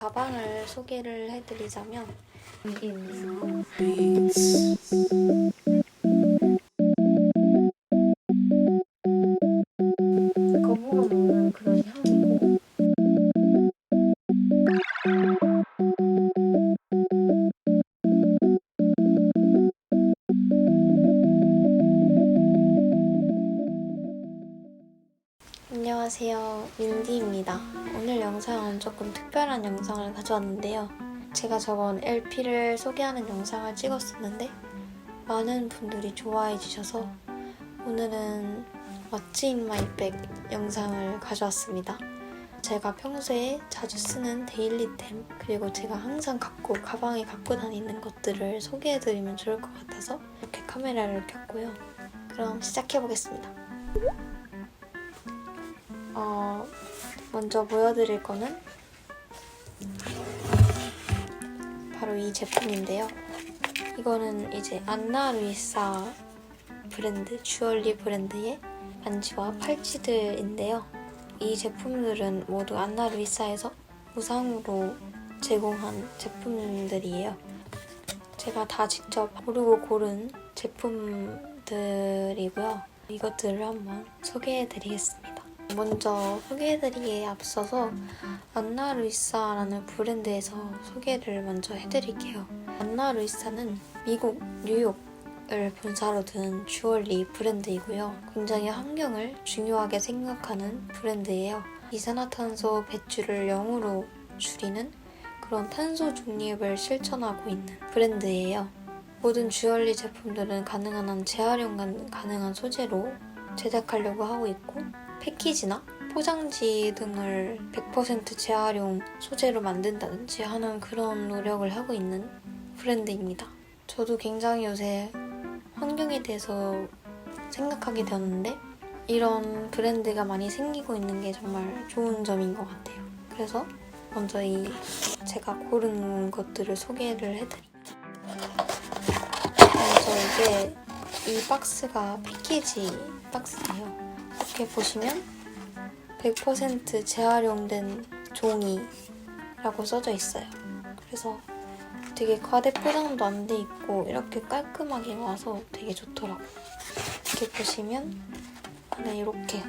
가방을 소개를 해드리자면 가져왔는데요. 제가 저번 LP를 소개하는 영상을 찍었었는데 많은 분들이 좋아해 주셔서 오늘은 What's in my bag 영상을 가져왔습니다. 제가 평소에 자주 쓰는 데일리템 그리고 제가 항상 갖고 가방에 갖고 다니는 것들을 소개해드리면 좋을 것 같아서 이렇게 카메라를 켰고요. 그럼 시작해보겠습니다. 어, 먼저 보여드릴 거는 바로 이 제품인데요. 이거는 이제 안나 루이사 브랜드, 주얼리 브랜드의 반지와 팔찌들인데요. 이 제품들은 모두 안나 루이사에서 무상으로 제공한 제품들이에요. 제가 다 직접 고르고 고른 제품들이고요. 이것들을 한번 소개해 드리겠습니다. 먼저 소개해드리기에 앞서서 안나 루이사라는 브랜드에서 소개를 먼저 해드릴게요. 안나 루이사는 미국 뉴욕 을 본사로 둔 주얼리 브랜드이고요. 굉장히 환경을 중요하게 생각하는 브랜드예요. 이산화탄소 배출을 0으로 줄이는 그런 탄소 중립을 실천하고 있는 브랜드예요. 모든 주얼리 제품들은 가능한 한 재활용 가능한 소재로 제작하려고 하고 있고 패키지나 포장지 등을 100% 재활용 소재로 만든다든지 하는 그런 노력을 하고 있는 브랜드입니다. 저도 굉장히 요새 환경에 대해서 생각하게 되었는데 이런 브랜드가 많이 생기고 있는 게 정말 좋은 점인 것 같아요. 그래서 먼저 이 제가 고른 것들을 소개를 해드릴게요. 먼저 이게 이 박스가 패키지 박스예요. 이렇게 보시면 100% 재활용된 종이라고 써져 있어요. 그래서 되게 과대 포장도 안 돼 있고 이렇게 깔끔하게 와서 되게 좋더라고요. 이렇게 보시면 안에 이렇게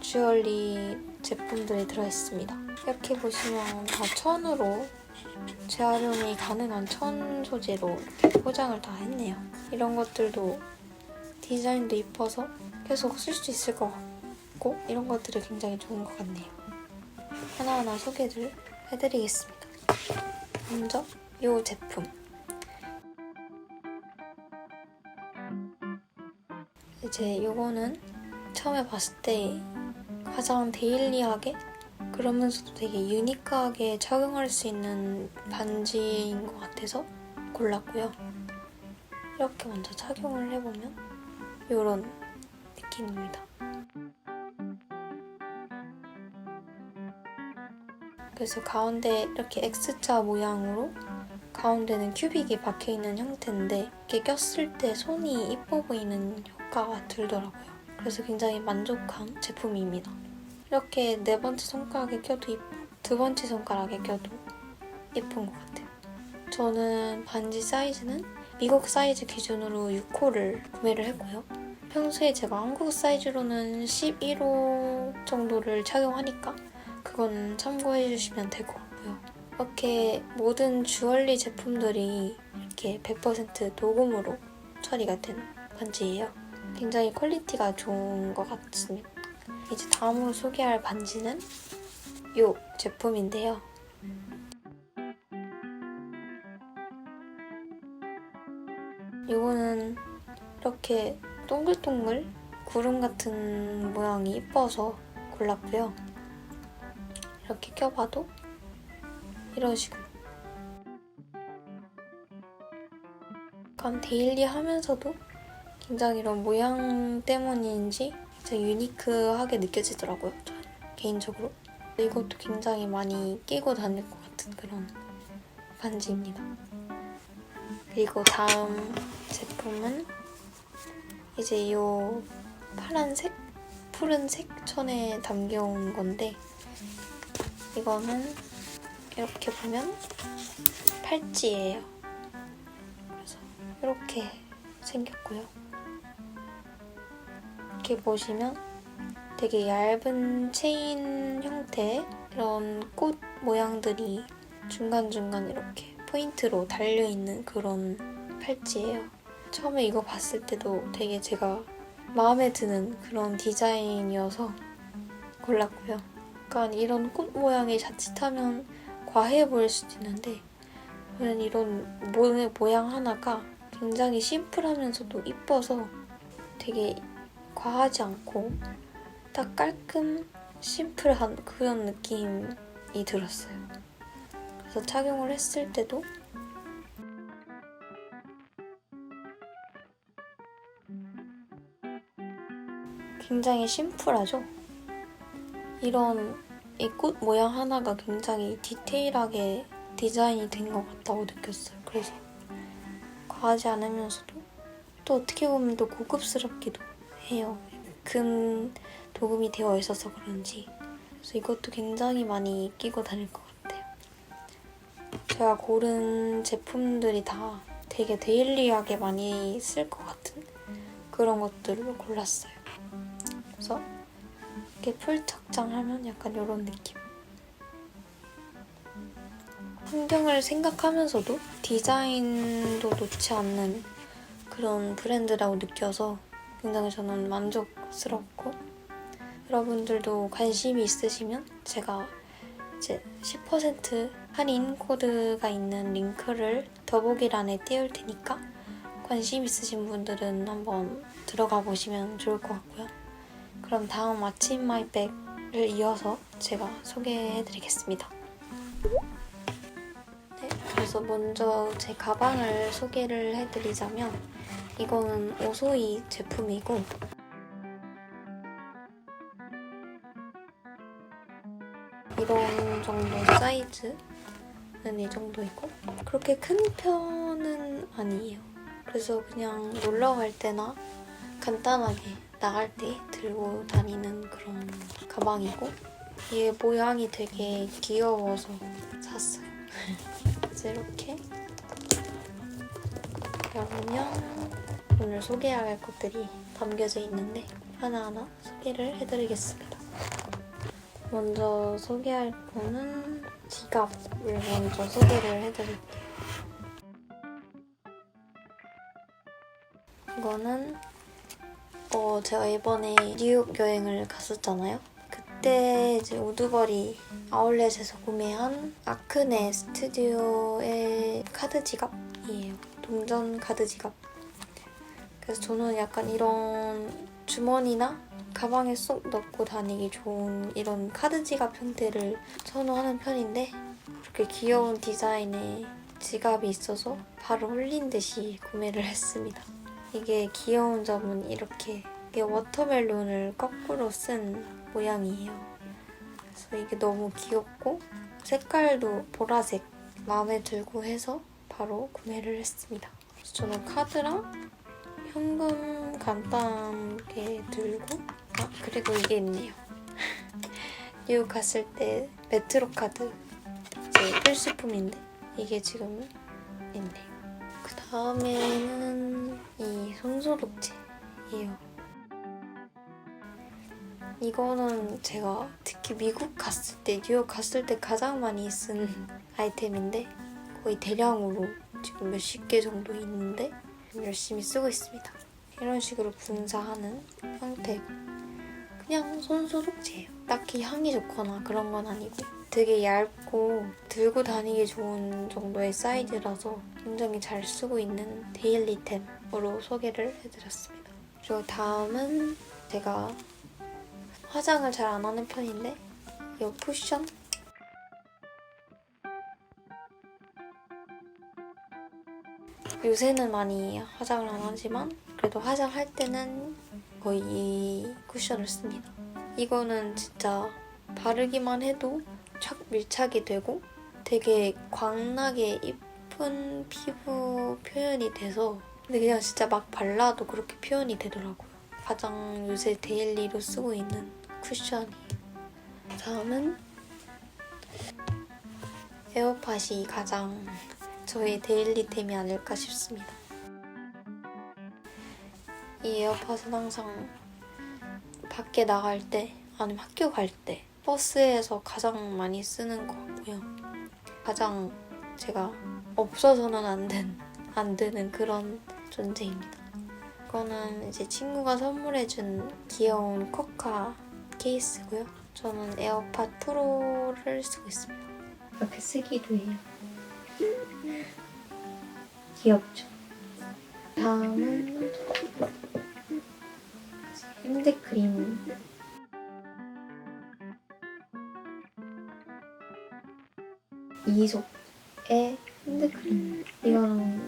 주얼리 제품들이 들어있습니다. 이렇게 보시면 다 천으로 재활용이 가능한 천 소재로 포장을 다 했네요. 이런 것들도 디자인도 이뻐서 계속 쓸 수 있을 것 같고 이런 것들이 굉장히 좋은 것 같네요. 하나하나 소개를 해드리겠습니다. 먼저 이 제품 이제 이거는 처음에 봤을 때 가장 데일리하게 그러면서도 되게 유니크하게 착용할 수 있는 반지인 것 같아서 골랐고요. 이렇게 먼저 착용을 해보면 이런 느낌입니다. 그래서 가운데 이렇게 X자 모양으로 가운데는 큐빅이 박혀있는 형태인데 이렇게 꼈을 때 손이 이뻐 보이는 효과가 들더라고요. 그래서 굉장히 만족한 제품입니다. 이렇게 네 번째 손가락에 껴도 이쁘고 두 번째 손가락에 껴도 예쁜 것 같아요. 저는 반지 사이즈는 미국 사이즈 기준으로 6호를 구매를 했고요. 평소에 제가 한국 사이즈로는 11호 정도를 착용하니까 그건 참고해 주시면 같고요. 이렇게 모든 주얼리 제품들이 이렇게 100% 녹음으로 처리가 된 반지예요. 굉장히 퀄리티가 좋은 것 같습니다. 이제 다음으로 소개할 반지는 이 제품인데요. 이거는 이렇게 동글동글 구름 같은 모양이 이뻐서 골랐고요. 이렇게 껴봐도 이런 식으로 약간 데일리 하면서도 굉장히 이런 모양 때문인지 굉장히 유니크하게 느껴지더라고요. 저는 개인적으로. 이것도 굉장히 많이 끼고 다닐 것 같은 그런 반지입니다. 그리고 다음 제품은 이제 이 파란색, 푸른색 천에 담겨온 건데 이거는 이렇게 보면 팔찌예요. 그래서 이렇게 생겼고요. 이렇게 보시면 되게 얇은 체인 형태 이런 꽃 모양들이 중간중간 이렇게 포인트로 달려있는 그런 팔찌예요. 처음에 이거 봤을 때도 되게 제가 마음에 드는 그런 디자인이어서 골랐고요. 약간 이런 꽃 모양이 자칫하면 과해 보일 수도 있는데 저는 이런 모, 모양 하나가 굉장히 심플하면서도 이뻐서 되게 과하지 않고 딱 깔끔 심플한 그런 느낌이 들었어요. 그래서 착용을 했을 때도 굉장히 심플하죠? 이런 이 꽃 모양 하나가 굉장히 디테일하게 디자인이 된 것 같다고 느꼈어요. 그래서 과하지 않으면서도 또 어떻게 보면 또 고급스럽기도 해요. 금 도금이 되어 있어서 그런지 그래서 이것도 굉장히 많이 끼고 다닐 것 같아요. 제가 고른 제품들이 다 되게 데일리하게 많이 쓸 것 같은 그런 것들로 골랐어요. 그래서 이렇게 풀 착장하면 약간 이런 느낌. 환경을 생각하면서도 디자인도 놓지 않는 그런 브랜드라고 느껴서 굉장히 저는 만족스럽고 여러분들도 관심이 있으시면 제가 이제 10% 할인 코드가 있는 링크를 더보기란에 띄울 테니까 관심 있으신 분들은 한번 들어가 보시면 좋을 것 같고요. 그럼 다음 아침 마이백을 이어서 제가 소개해드리겠습니다. 네, 그래서 먼저 제 가방을 소개를 해드리자면 이거는 오소이 제품이고 이런 정도 사이즈는 이 정도이고 그렇게 큰 편은 아니에요. 그래서 그냥 놀러 갈 때나 간단하게 나갈 때 들고 다니는 그런 가방이고 얘 모양이 되게 귀여워서 샀어요. 그래서 이렇게 열면 오늘 소개해야 할 것들이 담겨져 있는데 하나하나 소개를 해드리겠습니다. 먼저 소개할 거는 지갑을 먼저 소개를 해드릴게요. 이거는 어 제가 이번에 뉴욕 여행을 갔었잖아요. 그때 이제 우두버리 아울렛에서 구매한 아크네 스튜디오의 카드 지갑이에요. 동전 카드 지갑. 그래서 저는 약간 이런 주머니나 가방에 쏙 넣고 다니기 좋은 이런 카드 지갑 형태를 선호하는 편인데 그렇게 귀여운 디자인의 지갑이 있어서 바로 홀린 듯이 구매를 했습니다. 이게 귀여운 점은 이렇게 이게 워터멜론을 거꾸로 쓴 모양이에요. 그래서 이게 너무 귀엽고 색깔도 보라색 마음에 들고 해서 바로 구매를 했습니다. 저는 카드랑 현금 간단하게 들고 아 그리고 이게 있네요. 뉴욕 갔을 때 메트로 카드 제 필수품인데 이게 지금 있네요. 그 다음에는 이 손소독제예요. 이거는 제가 특히 미국 갔을 때, 뉴욕 갔을 때 가장 많이 쓴 아이템인데 거의 대량으로 지금 몇십 개 정도 있는데 열심히 쓰고 있습니다. 이런 식으로 분사하는 형태고 그냥 손소독제예요. 딱히 향이 좋거나 그런 건 아니고 되게 얇고 들고 다니기 좋은 정도의 사이즈라서 굉장히 잘 쓰고 있는 데일리템으로 소개를 해드렸습니다. 그리고 다음은 제가 화장을 잘 안 하는 편인데 이 쿠션 요새는 많이 화장을 안 하지만 그래도 화장할 때는 거의 이 쿠션을 씁니다. 이거는 진짜 바르기만 해도 착 밀착이 되고 되게 광나게 이쁜 피부 표현이 돼서 근데 그냥 진짜 막 발라도 그렇게 표현이 되더라고요. 가장 요새 데일리로 쓰고 있는 쿠션이에요. 다음은 에어팟이 가장 저의 데일리템이 아닐까 싶습니다. 이 에어팟은 항상 밖에 나갈 때 아니면 학교 갈 때 버스에서 가장 많이 쓰는 것 같고요. 가장 제가 없어서는 안, 된, 안 되는 그런 존재입니다. 이거는 이제 친구가 선물해준 귀여운 코카 케이스고요. 저는 에어팟 프로를 쓰고 있습니다. 이렇게 쓰기도 해요. 귀엽죠? 다음은 핸드크림. 이솝의 핸드크림. 이거는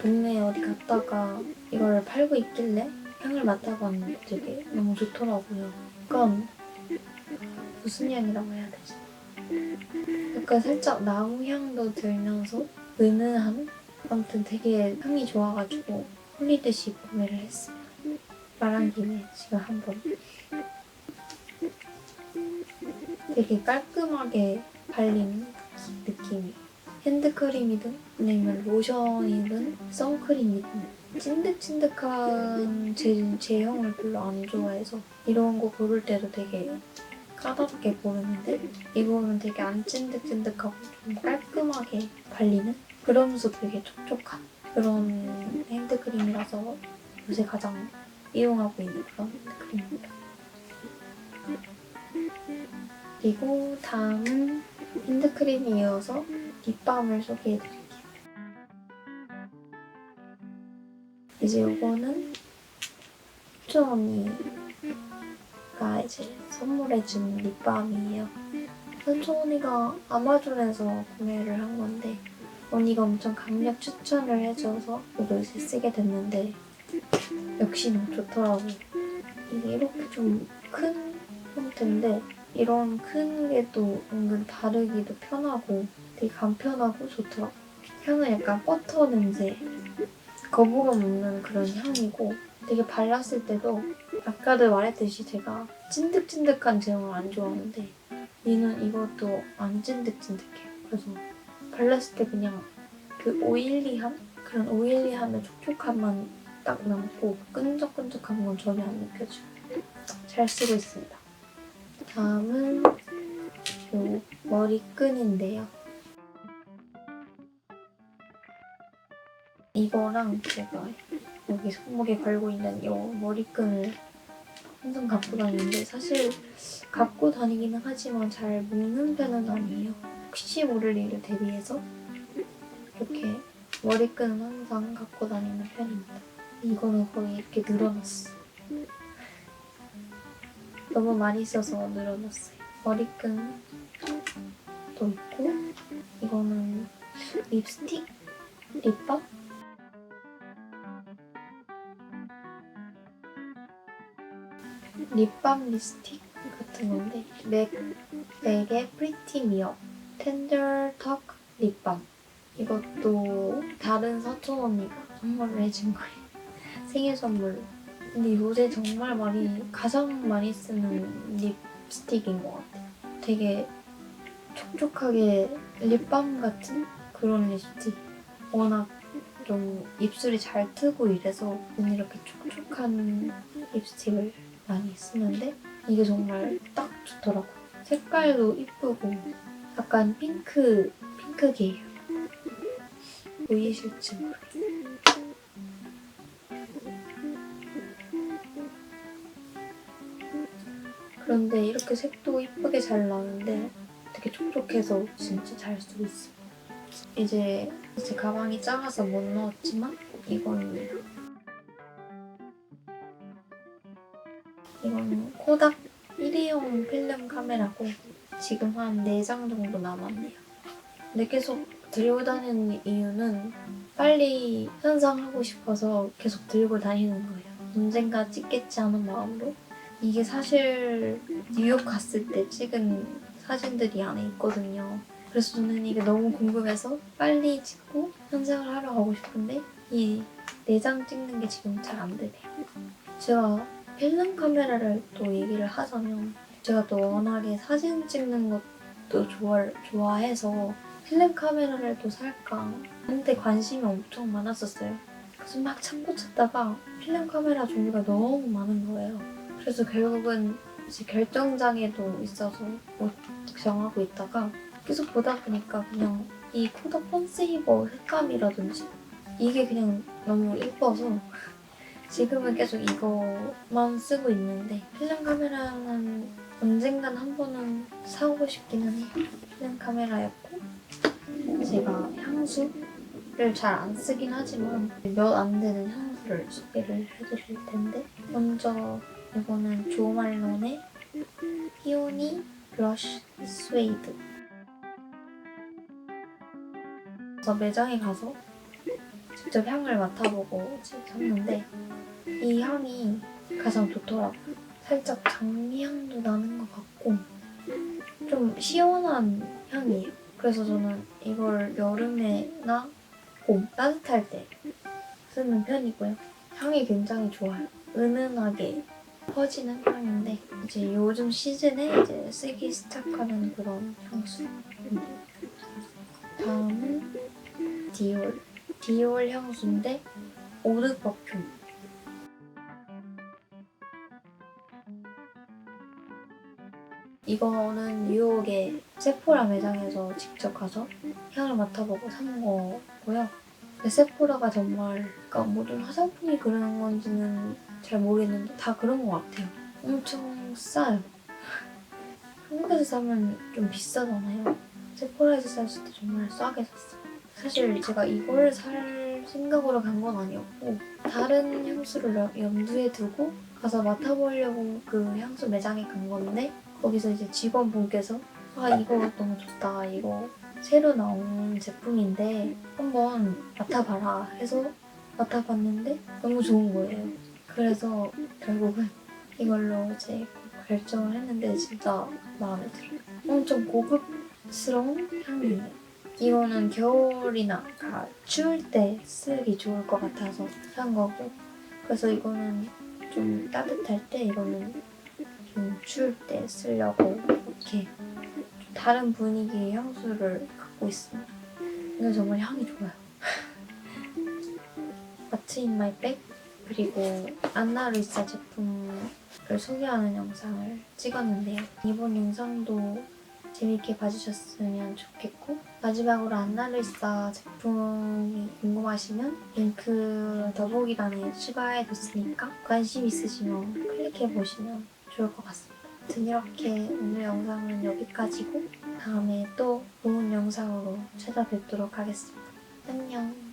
동네에 어디 갔다가 이걸 팔고 있길래 향을 맡아봤는데 되게 너무 좋더라고요. 약간 무슨 향이라고 해야 되지? 약간 살짝 나무 향도 들면서 은은한? 아무튼 되게 향이 좋아가지고 홀리듯이 구매를 했어요. 말한 김에 지금 한번 되게 깔끔하게 발린 느낌이 핸드크림이든 아니면 로션이든 선크림이든 찐득찐득한 제, 제형을 별로 안 좋아해서 이런 거 고를 때도 되게 까다롭게 고르는데 이거는 되게 안 찐득찐득하고 좀 깔끔하게 발리는 그러면서 되게 촉촉한 그런 핸드크림이라서 요새 가장 이용하고 있는 그런 핸드크림입니다. 그리고 다음은 핸드크림이 이어서 립밤을 소개해드릴게요. 이제 이거는 효정 언니가 이제 선물해준 립밤이에요. 현정 언니가 아마존에서 구매를 한 건데 언니가 엄청 강력 추천을 해줘서 저도 이제 쓰게 됐는데 역시 너무 좋더라고요. 이게 이렇게 좀 큰 형태인데 이런 큰 게 또 은근 바르기도 편하고 되게 간편하고 좋더라고요. 향은 약간 버터 냄새, 거부감 없는 그런 향이고 되게 발랐을 때도 아까도 말했듯이 제가 찐득찐득한 제형을 안 좋아하는데 얘는 이것도 안 찐득찐득해요. 그래서 발랐을 때 그냥 그 오일리함? 그런 오일리함의 촉촉함만 딱 남고 끈적끈적한 건 전혀 안 느껴지고 잘 쓰고 있습니다. 다음은 요 머리끈인데요. 이거랑 제가 여기 손목에 걸고 있는 이 머리끈을 항상 갖고 다니는데 사실 갖고 다니기는 하지만 잘 묶는 편은 아니에요. 혹시 모를 일을 대비해서 이렇게 머리끈은 항상 갖고 다니는 편입니다. 이거는 거의 이렇게 늘어났어. 너무 많이 써서 늘어났어요. 머리끈도 있고 이거는 립스틱? 립밤? 립밤 립스틱 같은 건데 맥, 맥의 프리티 미어 텐더 턱 립밤 이것도 다른 사촌 언니가 선물을 해준 거예요 생일 선물로 근데 요새 정말 많이 가장 많이 쓰는 립스틱인 것 같아요 되게 촉촉하게 립밤 같은 그런 립스틱 워낙 좀 입술이 잘 트고 이래서 이렇게 촉촉한 립스틱을 많이 쓰는데 이게 정말 딱 좋더라고요. 색깔도 이쁘고 약간 핑크, 핑크 계열. 보이실지 모르겠어요. 그런데 이렇게 색도 이쁘게 잘 나는데 되게 촉촉해서 진짜 잘 쓰고 있어요. 이제 제 가방이 작아서 못 넣었지만 이겁니다. 이건 코닥 일회용 필름 카메라고 지금 한 4장 정도 남았네요. 근데 계속 들고 다니는 이유는 빨리 현상하고 싶어서 계속 들고 다니는 거예요. 언젠가 찍겠지 하는 마음으로. 이게 사실 뉴욕 갔을 때 찍은 사진들이 안에 있거든요. 그래서 저는 이게 너무 궁금해서 빨리 찍고 현상을 하러 가고 싶은데 이 4장 찍는 게 지금 잘 안 되네요. 제가 필름 카메라를 또 얘기를 하자면 제가 또 워낙에 사진 찍는 것도 좋아, 좋아해서 필름 카메라를 또 살까 한때 관심이 엄청 많았었어요. 그래서 막 참고 찾다가 필름 카메라 종류가 너무 많은 거예요. 그래서 결국은 이제 결정장애도 있어서 못 정하고 있다가 계속 보다 보니까 그냥 이 코더 폰세이버 색감이라든지 이게 그냥 너무 예뻐서 지금은 계속 이거만 쓰고 있는데 필름 카메라는 언젠간 한 번은 사고 싶기는 해요. 필름 카메라였고 제가 향수를 잘 안 쓰긴 하지만 몇 안 되는 향수를 소개를 해드릴 텐데 먼저 이거는 조말론의 피오니 블러쉬 스웨이드 그래서 매장에 가서 직접 향을 맡아보고 샀는데 이 향이 가장 좋더라고요. 살짝 장미향도 나는 것 같고 좀 시원한 향이에요. 그래서 저는 이걸 여름에나 봄 따뜻할 때 쓰는 편이고요. 향이 굉장히 좋아요. 은은하게 퍼지는 향인데 이제 요즘 시즌에 이제 쓰기 시작하는 그런 향수. 다음은 디올. 디올 향수인데 오드 퍼퓸. 이거는 뉴욕의 세포라 매장에서 직접 가서 향을 맡아보고 산 거고요. 세포라가 정말 그러니까 모든 화장품이 그런 건지는 잘 모르겠는데 다 그런 것 같아요. 엄청 싸요. 한국에서 사면 좀 비싸잖아요. 세포라에서 샀을 때 정말 싸게 샀어요. 사실 제가 이걸 살 생각으로 간 건 아니었고 다른 향수를 염두에 두고 가서 맡아보려고 그 향수 매장에 간 건데 거기서 이제 직원분께서 아 이거 너무 좋다 이거 새로 나온 제품인데 한번 맡아봐라 해서 맡아봤는데 너무 좋은 거예요. 그래서 결국은 이걸로 이제 결정을 했는데 진짜 마음에 들어요. 엄청 고급스러운 향이에요. 이거는 겨울이나 가 추울 때 쓰기 좋을 것 같아서 산 거고 그래서 이거는 좀 따뜻할 때 이거는 좀 추울 때 쓰려고 이렇게 좀 다른 분위기의 향수를 갖고 있습니다. 근데 정말 향이 좋아요. 마츠 인 마이 백 그리고 안나 루이사 제품을 소개하는 영상을 찍었는데요. 이번 영상도 재밌게 봐주셨으면 좋겠고 마지막으로 안나루이사 제품이 궁금하시면 링크 더보기란에 추가해뒀으니까 관심 있으시면 클릭해보시면 좋을 것 같습니다. 아무튼 이렇게 오늘 영상은 여기까지고 다음에 또 좋은 영상으로 찾아뵙도록 하겠습니다. 안녕